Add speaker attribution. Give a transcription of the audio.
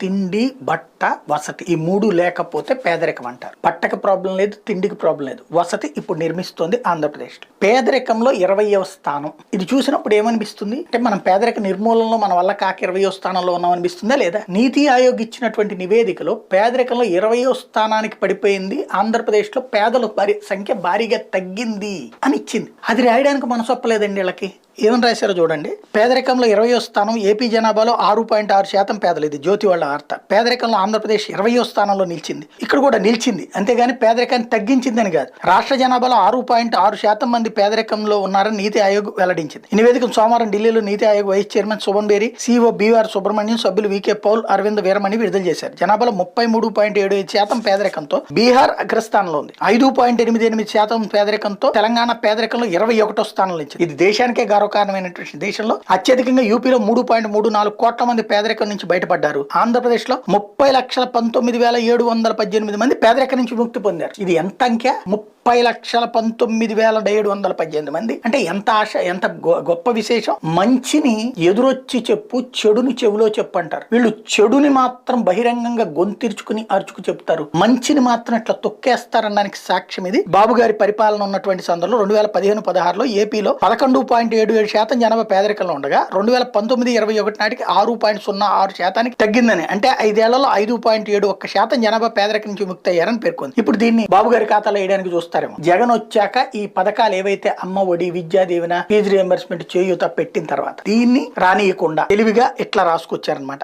Speaker 1: తిండి బట్ట వసతి. ఈ మూడు లేకపోతే పేదరికం అంటారు బట్టకి ప్రాబ్లం లేదు తిండికి ప్రాబ్లం లేదు. వసతి ఇప్పుడు నిర్మిస్తోంది ఆంధ్రప్రదేశ్. పేదరికంలో ఇరవయవ స్థానం. ఇది చూసినప్పుడు ఏమనిపిస్తుంది? అంటే మనం పేదరిక నిర్మూలనలో మన వల్ల కాక ఇరవయో స్థానంలో ఉన్నాం అనిపిస్తుందా లేదా? నీతి ఆయోగ్ ఇచ్చినటువంటి నివేదికలో పేదరికంలో ఇరవయో స్థానానికి పడిపోయింది ఆంధ్రప్రదేశ్లో పేదల భారీ- సంఖ్య భారీగా తగ్గింది అని ఇచ్చింది. అది రాయడానికి మనసొప్పలేదండి వీళ్ళకి. ఏమని రాశారో చూడండి. పేదరికంలో ఇరవయో స్థానం ఏపీ జనాభాలో ఆరు పాయింట్ ఆరు శాతం పేదలు. ఇది జ్యోతి వాళ్ళ వార్త. పేదరికంలో ఆంధ్రప్రదేశ్ ఇరవయో స్థానంలో నిలిచింది. ఇక్కడ కూడా నిలిచింది. అంతేగాని పేదరికాన్ని తగ్గించిందని కాదు. రాష్ట్ర జనాభాలో ఆరు పాయింట్ ఆరు శాతం మంది పేదరికంలో ఉన్నారని నీతి ఆయోగ్ వెల్లడించింది. ఈ నివేదికను సోమవారం ఢిల్లీలో నీతి ఆయోగ్ వైస్ చైర్మన్ శుభన్ బేరి సీఓ బీఆర్ సుబ్రహ్మణ్యం సభ్యులు వికే పౌల్ అరవింద్ వీరమణి విడుదల చేశారు. జనాభాలో ముప్పై మూడు పాయింట్ ఏడు ఐదు శాతం పేదరికంతో బీహార్ అగ్రస్థానంలో ఉంది. ఐదు పాయింట్ ఎనిమిది ఎనిమిది శాతం పేదరికంతో తెలంగాణ పేదరికంలో ఇరవై ఒకటో స్థానంలో ఇచ్చింది ఇది దేశానికే గర్వకారణమైనటువంటి దేశంలో అత్యధికంగా యూపీలో మూడు పాయింట్ మూడు నాలుగు కోట్ల మంది పేదరికం నుంచి బయటపడ్డారు. ఆంధ్ర లో ముప్పై లక్షల పంతొమ్మిది వేల ఏడు వందల పద్దెనిమిది మంది పేదరిక నుంచి ముక్తి పొందారు. ఇది ఎంత అంకె? ముప్పై లక్షల పంతొమ్మిది వేల ఏడు వందల పద్దెనిమిది మంది. అంటే ఎంత ఆశ ఎంత గొ- గొప్ప విశేషం? మంచిని ఎదురొచ్చి చెప్పు చెడుని చెవిలో చెప్పు అంటారు వీళ్ళు చెడుని మాత్రం బహిరంగంగా గొంతిరుచుకుని అరుచుకు చెప్తారు. మంచిని మాత్రం ఇట్లా తొక్కేస్తారనడానికి సాక్ష్యం ఇది. బాబు గారి పరిపాలన ఉన్నటువంటి సందర్భంలో రెండు వేల పదిహేను పదహారులో ఏపీలో పదకొండు పాయింట్ ఏడు ఏడు శాతం జనాభా పేదరికంలో ఉండగా రెండు వేల పంతొమ్మిది ఇరవై ఒకటి నాటికి ఆరు పాయింట్ సున్నా ఆరు శాతానికి తగ్గిందని అంటే ఐదేళ్ళలో ఐదు పాయింట్ ఏడు ఒక్క శాతం జనాభా పేదరికం నుంచి ముక్తి అయ్యారని పేర్కొంది. ఇప్పుడు దీన్ని బాబు గారి ఖాతాలో వేయడానికి చూస్తారేమో. జగన్ వచ్చాక ఈ పథకాలు ఏవైతే అమ్మ ఒడి విద్యా దీవెన ఫీజు రియంబర్స్మెంట్ చేయూత పెట్టిన తర్వాత దీన్ని రానియకుండా తెలివిగా ఇట్లా రాసుకొచ్చారనమాట